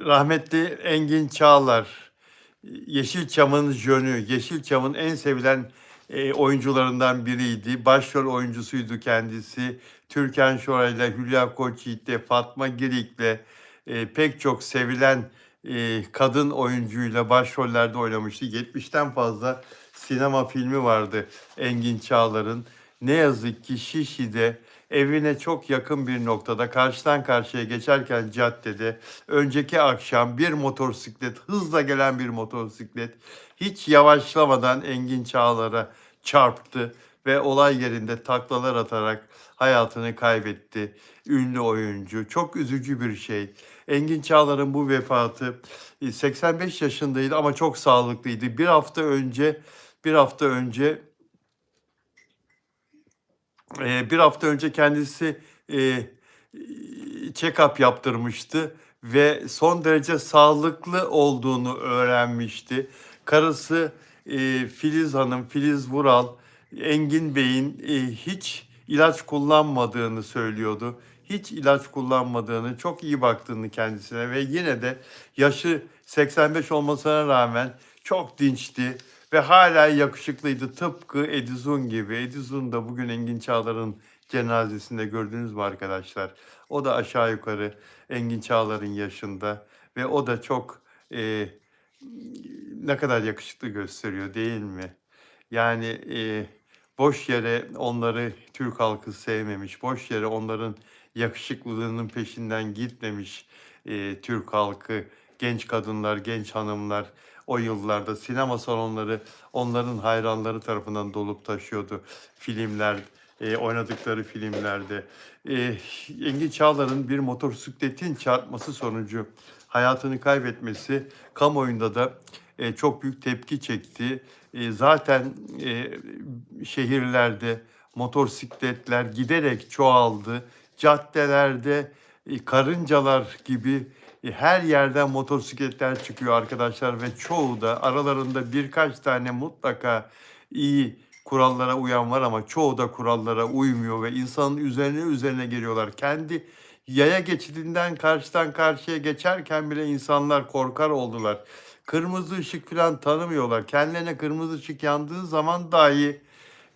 rahmetli Engin Çağlar, Yeşilçam'ın jönü, Yeşilçam'ın en sevilen e, oyuncularından biriydi. Başrol oyuncusuydu kendisi. Türkan Şoray'la, Hülya Koçyiğit'le, Fatma Girik'le e, pek çok sevilen e, kadın oyuncuyla başrollerde oynamıştı. 70'ten fazla sinema filmi vardı Engin Çağlar'ın. Ne yazık ki Şişli'de evine çok yakın bir noktada karşıdan karşıya geçerken caddede önceki akşam bir motosiklet hızla gelen bir motosiklet hiç yavaşlamadan Engin Çağlar'a çarptı ve olay yerinde taklalar atarak hayatını kaybetti. Ünlü oyuncu. Çok üzücü bir şey. Engin Çağlar'ın bu vefatı e, 85 yaşındaydı ama çok sağlıklıydı. Bir hafta önce bir hafta önce e, bir hafta önce kendisi e, check-up yaptırmıştı ve son derece sağlıklı olduğunu öğrenmişti. Karısı e, Filiz Hanım, Filiz Vural, Engin Bey'in e, hiç ilaç kullanmadığını söylüyordu. Hiç ilaç kullanmadığını, çok iyi baktığını kendisine ve yine de yaşı 85 olmasına rağmen çok dinçti ve hala yakışıklıydı. Tıpkı Edison gibi. Edison da bugün Engin Çağlar'ın cenazesinde gördünüz mü arkadaşlar? O da aşağı yukarı Engin Çağlar'ın yaşında ve o da çok e, ne kadar yakışıklı gösteriyor değil mi? Yani e, boş yere onları Türk halkı sevmemiş, boş yere onların yakışıklılığının peşinden gitmemiş e, Türk halkı, genç kadınlar, genç hanımlar o yıllarda sinema salonları onların hayranları tarafından dolup taşıyordu. Filmler, e, oynadıkları filmlerde. E, Engin Çağlar'ın bir motosikletin çarpması sonucu hayatını kaybetmesi kamuoyunda da e, çok büyük tepki çekti. E, zaten e, şehirlerde motosikletler giderek çoğaldı. Caddelerde e, karıncalar gibi her yerden motosikletler çıkıyor arkadaşlar ve çoğu da aralarında birkaç tane mutlaka iyi kurallara uyan var ama çoğu da kurallara uymuyor ve insanın üzerine üzerine geliyorlar. Kendi yaya geçidinden karşıdan karşıya geçerken bile insanlar korkar oldular. Kırmızı ışık falan tanımıyorlar. Kendilerine kırmızı ışık yandığı zaman dahi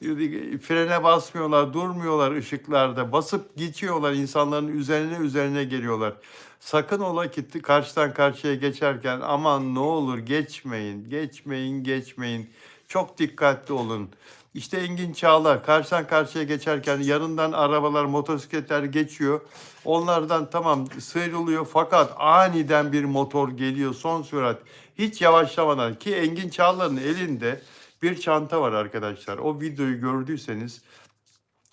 e, frene basmıyorlar, durmuyorlar ışıklarda. Basıp geçiyorlar, insanların üzerine üzerine geliyorlar. Sakın ola ki karşıdan karşıya geçerken aman ne olur geçmeyin, geçmeyin, geçmeyin. Çok dikkatli olun. İşte Engin Çağlar karşıdan karşıya geçerken yanından arabalar, motosikletler geçiyor. Onlardan tamam sıyrılıyor fakat aniden bir motor geliyor son sürat. Hiç yavaşlamadan ki Engin Çağlar'ın elinde bir çanta var arkadaşlar. O videoyu gördüyseniz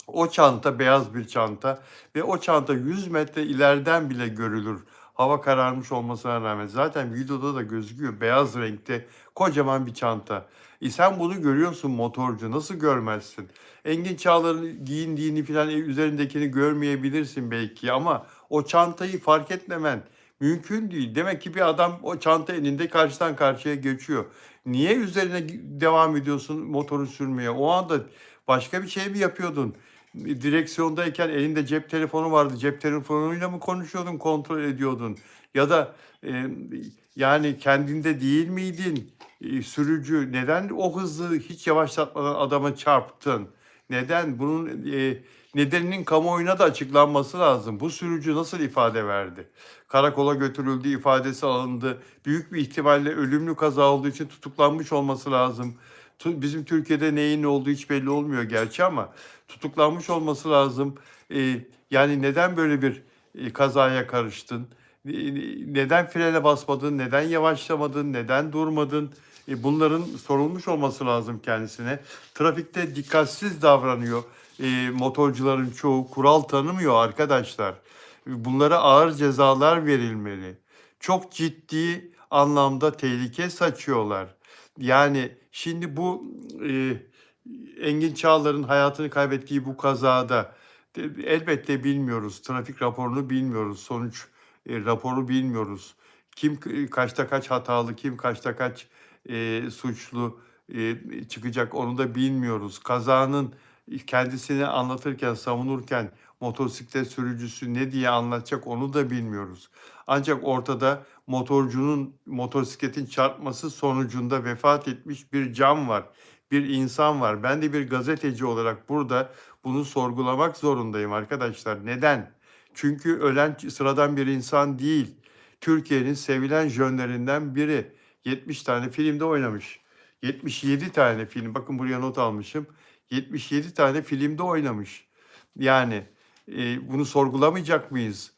o çanta beyaz bir çanta ve o çanta 100 metre ileriden bile görülür. Hava kararmış olmasına rağmen zaten videoda da gözüküyor beyaz renkte kocaman bir çanta. E sen bunu görüyorsun motorcu nasıl görmezsin? Engin Çağlar'ın giyindiğini falan üzerindekini görmeyebilirsin belki ama o çantayı fark etmemen mümkün değil. Demek ki bir adam o çanta elinde karşıdan karşıya geçiyor. Niye üzerine devam ediyorsun motoru sürmeye? O anda başka bir şey mi yapıyordun? Direksiyondayken elinde cep telefonu vardı. Cep telefonuyla mı konuşuyordun, kontrol ediyordun? Ya da e, yani kendinde değil miydin? E, sürücü neden o hızlı hiç yavaşlatmadan adama çarptın? Neden? Bunun e, nedeninin kamuoyuna da açıklanması lazım. Bu sürücü nasıl ifade verdi? Karakola götürüldü, ifadesi alındı. Büyük bir ihtimalle ölümlü kaza olduğu için tutuklanmış olması lazım. Bizim Türkiye'de neyin ne olduğu hiç belli olmuyor gerçi ama tutuklanmış olması lazım. E, yani neden böyle bir e, kazaya karıştın? Neden frene basmadın? Neden yavaşlamadın? Neden durmadın? E, bunların sorulmuş olması lazım kendisine. Trafikte dikkatsiz davranıyor. E, motorcuların çoğu kural tanımıyor arkadaşlar. Bunlara ağır cezalar verilmeli. Çok ciddi anlamda tehlike saçıyorlar. Yani şimdi bu e, Engin Çağlar'ın hayatını kaybettiği bu kazada elbette bilmiyoruz. Trafik raporunu bilmiyoruz. Sonuç e, raporu bilmiyoruz. Kim k- kaçta kaç hatalı, kim kaçta kaç e, suçlu e, çıkacak onu da bilmiyoruz. Kazanın kendisini anlatırken, savunurken motosiklet sürücüsü ne diye anlatacak onu da bilmiyoruz. Ancak ortada motorcunun motosikletin çarpması sonucunda vefat etmiş bir can var, bir insan var. Ben de bir gazeteci olarak burada bunu sorgulamak zorundayım arkadaşlar. Neden? Çünkü ölen sıradan bir insan değil. Türkiye'nin sevilen jönlerinden biri. 70 tane filmde oynamış. 77 tane film. Bakın buraya not almışım. 77 tane filmde oynamış. Yani e, bunu sorgulamayacak mıyız?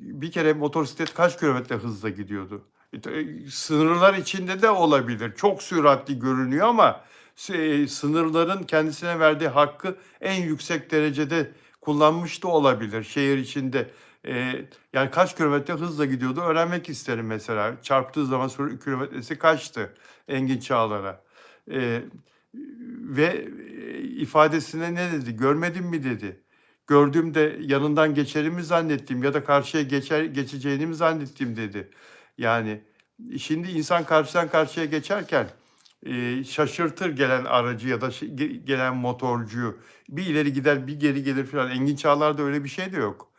Bir kere motosiklet kaç kilometre hızla gidiyordu? E, t- Sınırlar içinde de olabilir. Çok süratli görünüyor ama e, sınırların kendisine verdiği hakkı en yüksek derecede kullanmış da olabilir şehir içinde. E, yani kaç kilometre hızla gidiyordu öğrenmek isterim mesela. Çarptığı zaman sonra kilometresi kaçtı Engin Çağlar'a. E, ve e, ifadesine ne dedi? Görmedin mi dedi. Gördüğümde yanından geçerimi zannettim ya da karşıya geçer geçeceğini mi zannettim dedi. Yani şimdi insan karşıdan karşıya geçerken e, şaşırtır gelen aracı ya da ge- gelen motorcuyu. Bir ileri gider bir geri gelir falan. Engin Çağlar'da öyle bir şey de yok.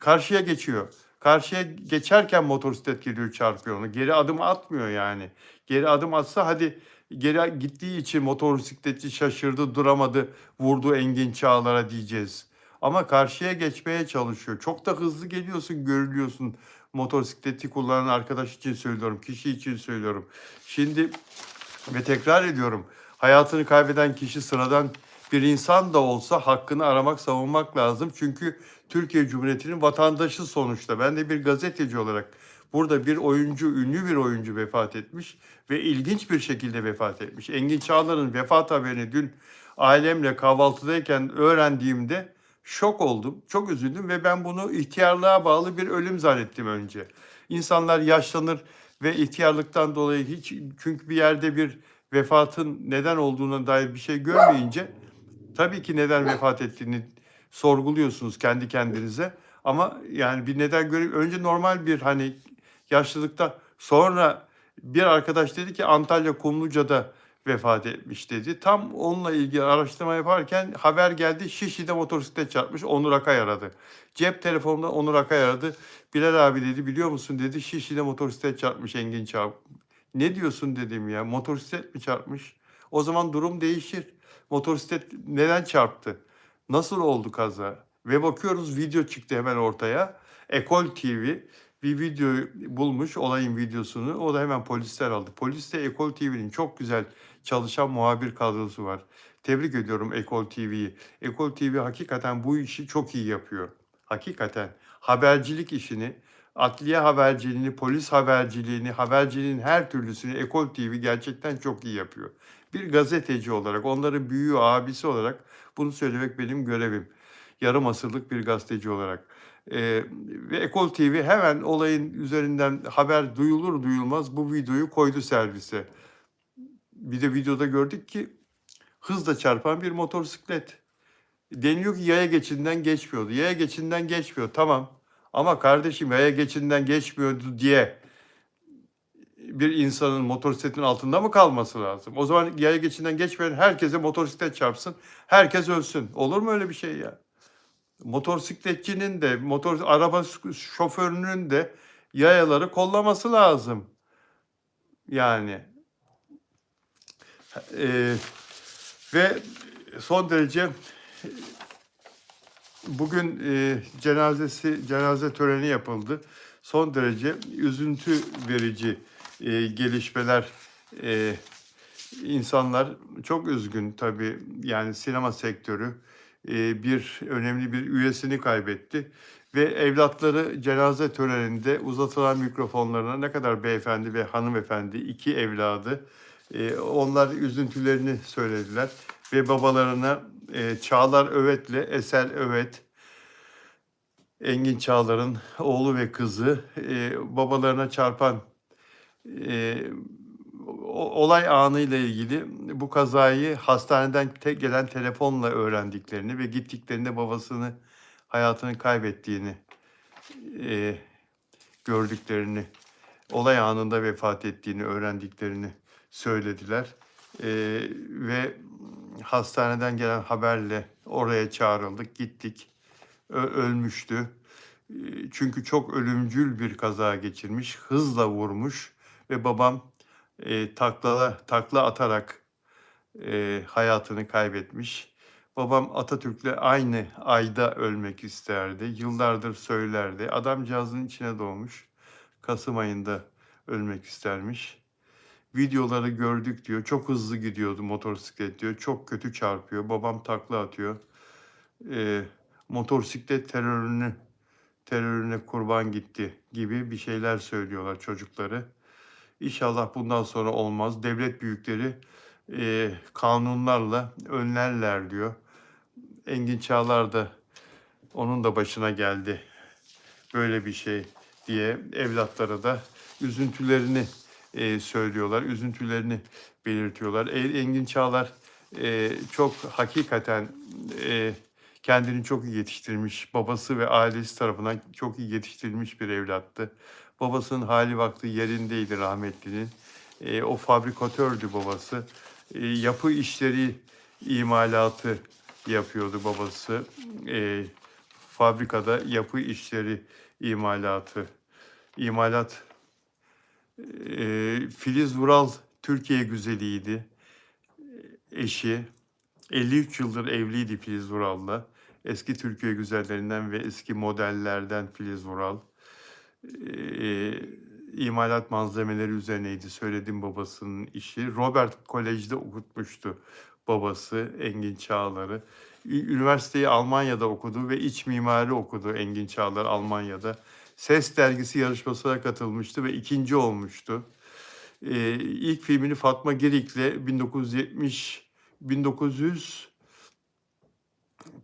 Karşıya geçiyor. Karşıya geçerken motosiklet geliyor çarpıyor onu. Geri adım atmıyor yani. Geri adım atsa hadi geri gittiği için motosikletçi şaşırdı, duramadı, vurdu Engin Çağlar'a diyeceğiz. Ama karşıya geçmeye çalışıyor. Çok da hızlı geliyorsun, görülüyorsun. Motosikleti kullanan arkadaş için söylüyorum, kişi için söylüyorum. Şimdi ve tekrar ediyorum. Hayatını kaybeden kişi sıradan bir insan da olsa hakkını aramak, savunmak lazım. Çünkü Türkiye Cumhuriyeti'nin vatandaşı sonuçta. Ben de bir gazeteci olarak burada bir oyuncu, ünlü bir oyuncu vefat etmiş ve ilginç bir şekilde vefat etmiş. Engin Çağlar'ın vefat haberini dün ailemle kahvaltıdayken öğrendiğimde şok oldum, çok üzüldüm ve ben bunu ihtiyarlığa bağlı bir ölüm zannettim önce. İnsanlar yaşlanır ve ihtiyarlıktan dolayı hiç çünkü bir yerde bir vefatın neden olduğuna dair bir şey görmeyince tabii ki neden vefat ettiğini sorguluyorsunuz kendi kendinize. Ama yani bir neden görüp önce normal bir hani yaşlılıkta sonra bir arkadaş dedi ki Antalya Kumluca'da vefat etmiş dedi. Tam onunla ilgili araştırma yaparken haber geldi Şişli'de motosiklet çarpmış Onur Akay aradı. Cep telefonundan Onur Akay aradı. Bilal abi dedi biliyor musun dedi Şişli'de motosiklet çarpmış Engin Çağ. Ne diyorsun dedim ya motosiklet mi çarpmış? O zaman durum değişir. Motosiklet neden çarptı? Nasıl oldu kaza? Ve bakıyoruz video çıktı hemen ortaya. Ekol TV bir video bulmuş olayın videosunu. O da hemen polisler aldı. Poliste Ekol TV'nin çok güzel çalışan muhabir kadrosu var. Tebrik ediyorum Ekol TV'yi. Ekol TV hakikaten bu işi çok iyi yapıyor. Hakikaten habercilik işini, adliye haberciliğini, polis haberciliğini, haberciliğin her türlüsünü Ekol TV gerçekten çok iyi yapıyor. Bir gazeteci olarak, onların büyüğü, abisi olarak bunu söylemek benim görevim. Yarım asırlık bir gazeteci olarak. Ee, ve Ekol TV hemen olayın üzerinden haber duyulur duyulmaz bu videoyu koydu servise. Bir de videoda gördük ki hızla çarpan bir motosiklet. Deniyor ki yaya geçidinden geçmiyordu. Yaya geçidinden geçmiyor tamam. Ama kardeşim yaya geçidinden geçmiyordu diye bir insanın motosikletin altında mı kalması lazım? O zaman yaya geçidinden geçmeyen herkese motosiklet çarpsın. Herkes ölsün. Olur mu öyle bir şey ya? Motosikletçinin de, motor araba şoförünün de yayaları kollaması lazım. Yani Eee, ve son derece bugün eee, cenazesi cenaze töreni yapıldı. Son derece üzüntü verici eee, gelişmeler. Eee, insanlar çok üzgün tabii. Yani sinema sektörü eee, bir önemli bir üyesini kaybetti ve evlatları cenaze töreninde uzatılan mikrofonlarına ne kadar beyefendi ve hanımefendi iki evladı e, onlar üzüntülerini söylediler. Ve babalarına e, Çağlar Övet'le Eser Övet, Engin Çağlar'ın oğlu ve kızı e, babalarına çarpan e, olay anıyla ilgili bu kazayı hastaneden te- gelen telefonla öğrendiklerini ve gittiklerinde babasını hayatını kaybettiğini e, gördüklerini, olay anında vefat ettiğini öğrendiklerini söylediler. Ee, ve hastaneden gelen haberle oraya çağrıldık, gittik. ö- ölmüştü. E, Çünkü çok ölümcül bir kaza geçirmiş, hızla vurmuş ve babam e, taklala, takla atarak e, hayatını kaybetmiş. Babam Atatürk'le aynı ayda ölmek isterdi. Yıllardır söylerdi. Adamcağızın içine doğmuş. Kasım ayında ölmek istermiş. Videoları gördük diyor. Çok hızlı gidiyordu motosiklet diyor. Çok kötü çarpıyor. Babam takla atıyor. E, motosiklet terörünü terörüne kurban gitti gibi bir şeyler söylüyorlar çocukları. İnşallah bundan sonra olmaz. Devlet büyükleri e, kanunlarla önlerler diyor. Engin Çağlar da onun da başına geldi böyle bir şey diye evlatlara da üzüntülerini e, söylüyorlar, üzüntülerini belirtiyorlar. E, Engin Çağlar e, çok hakikaten e, kendini çok iyi yetiştirmiş, babası ve ailesi tarafından çok iyi yetiştirilmiş bir evlattı. Babasının hali vakti yerindeydi rahmetlinin. E, o fabrikatördü babası. E, yapı işleri imalatı yapıyordu babası. E, fabrikada yapı işleri imalatı. İmalat e, Filiz Vural Türkiye güzeliydi. Eşi 53 yıldır evliydi Filiz Vural'la. Eski Türkiye güzellerinden ve eski modellerden Filiz Vural. Ee, imalat malzemeleri üzerineydi söyledim babasının işi. Robert Kolej'de okutmuştu babası Engin Çağlar'ı. Üniversiteyi Almanya'da okudu ve iç mimari okudu Engin Çağlar Almanya'da. Ses dergisi yarışmasına katılmıştı ve ikinci olmuştu. Ee, ilk filmini Fatma Girik'le 1970 1900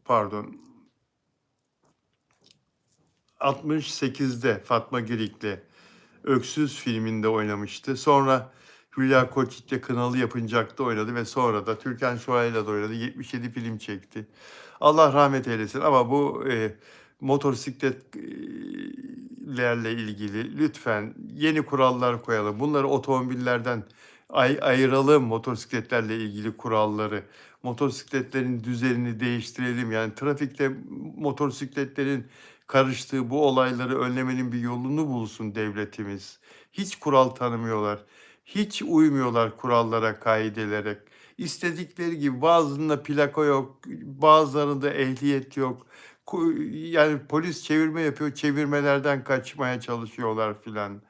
pardon 68'de Fatma Girik'le Öksüz filminde oynamıştı. Sonra Hülya Koçyiğit'le Kınalı Yapıncak'ta oynadı ve sonra da Türkan Şoray'la da oynadı. 77 film çekti. Allah rahmet eylesin ama bu e, motosikletlerle ilgili lütfen yeni kurallar koyalım. Bunları otomobillerden ay ayıralım motosikletlerle ilgili kuralları. Motosikletlerin düzenini değiştirelim. Yani trafikte motosikletlerin karıştığı bu olayları önlemenin bir yolunu bulsun devletimiz. Hiç kural tanımıyorlar. Hiç uymuyorlar kurallara, kaidelere. İstedikleri gibi bazılarında plaka yok, bazılarında ehliyet yok. Yani polis çevirme yapıyor, çevirmelerden kaçmaya çalışıyorlar filan.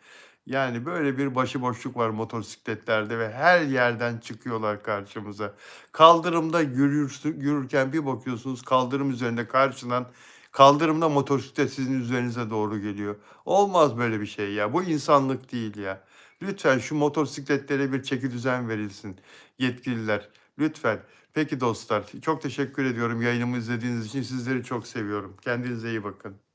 Yani böyle bir başıboşluk var motosikletlerde ve her yerden çıkıyorlar karşımıza. Kaldırımda yürürsün, yürürken bir bakıyorsunuz kaldırım üzerinde karşıdan kaldırımda motosiklet sizin üzerinize doğru geliyor. Olmaz böyle bir şey ya. Bu insanlık değil ya. Lütfen şu motosikletlere bir çeki düzen verilsin yetkililer. Lütfen. Peki dostlar çok teşekkür ediyorum yayınımı izlediğiniz için. Sizleri çok seviyorum. Kendinize iyi bakın.